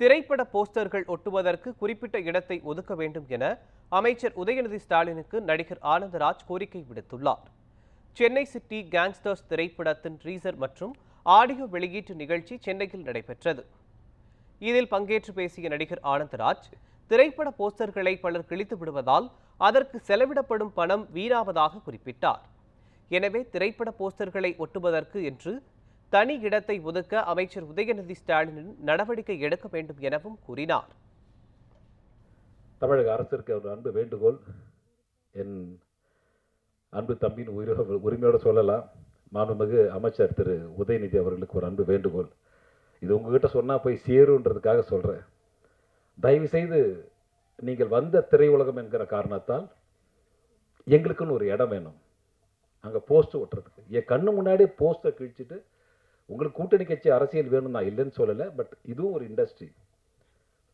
திரைப்பட போஸ்டர்கள் ஒட்டுவதற்கு குறிப்பிட்ட இடத்தை ஒதுக்க வேண்டும் என அமைச்சர் உதயநிதி ஸ்டாலினுக்கு நடிகர் ஆனந்தராஜ் கோரிக்கை விடுத்துள்ளார். சென்னை சிட்டி கேங்ஸ்டர்ஸ் திரைப்படத்தின் ரீசர் மற்றும் ஆடியோ வெளியீட்டு நிகழ்ச்சி சென்னையில் நடைபெற்றது. இதில் பங்கேற்று பேசிய நடிகர் ஆனந்தராஜ் திரைப்பட போஸ்டர்களை பலர் கிழித்து விடுவதால் அதற்கு செலவிடப்படும் பணம் வீணாவதாக குறிப்பிட்டார். எனவே திரைப்பட போஸ்டர்களை ஒட்டுவதற்கு என்று தனி இடத்தை ஒதுக்க அமைச்சர் உதயநிதி ஸ்டாலின் நடவடிக்கை எடுக்க வேண்டும் எனவும் கூறினார். தமிழக அரசிற்கு ஒரு அன்பு வேண்டுகோள். என் அன்பு தம்பியின் உயிர உரிமையோடு சொல்லலாம். மாண்புமிகு அமைச்சர் திரு உதயநிதி அவர்களுக்கு ஒரு அன்பு வேண்டுகோள். இது உங்ககிட்ட சொன்னால் போய் சேருன்றதுக்காக சொல்கிறேன் தயவு செய்து நீங்கள் வந்த திரையுலகம் என்கிற காரணத்தால் எங்களுக்குன்னு ஒரு இடம் வேணும். அங்கே போஸ்ட் ஒட்டுறதுக்கு. என் கண்ணு முன்னாடியே போஸ்ட்டை கிழிச்சிட்டு உங்களுக்கு கூட்டணி கட்சி அரசியல் வேணும் நான் இல்லைன்னு சொல்லலை பட் இதுவும் ஒரு இண்டஸ்ட்ரி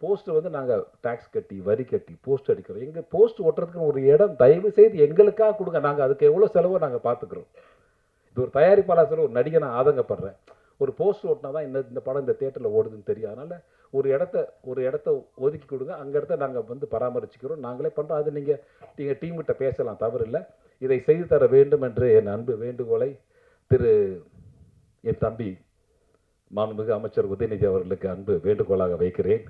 போஸ்ட் வந்து நாங்கள் டேக்ஸ் கட்டி வரி கட்டி போஸ்ட் அடிக்கிறோம். எங்கள் போஸ்ட் ஒட்டுறதுக்கு ஒரு இடம் தயவு செய்து எங்களுக்காக கொடுங்க. நாங்கள் அதுக்கு எவ்வளோ செலவோ நாங்கள் பார்த்துக்குறோம். இது ஒரு தயாரிப்பாளர் சொல்ல ஒரு நடிகை நான் ஆதங்கப்படுறேன். ஒரு போஸ்ட் ஓட்டினா தான் இந்த இந்த படம் இந்த தேட்டரில் ஓடுதுன்னு தெரியும். அதனால் ஒரு இடத்த ஒரு இடத்த ஒதுக்கி கொடுங்க. அங்கே இடத்த நாங்கள் வந்து பராமரிச்சுக்கிறோம். நாங்களே பண்ணுறோம் அது நீங்கள் நீங்கள் டீம்கிட்ட பேசலாம். தவறு இல்லை இதை செய்து தர வேண்டும் என்று என் அன்பு வேண்டுகோளை திரு என் தம்பி மாண்புமிகு அமைச்சர் உதயநிதி அவர்களுக்கு அன்பு வேண்டுகோளாக வைக்கிறேன்.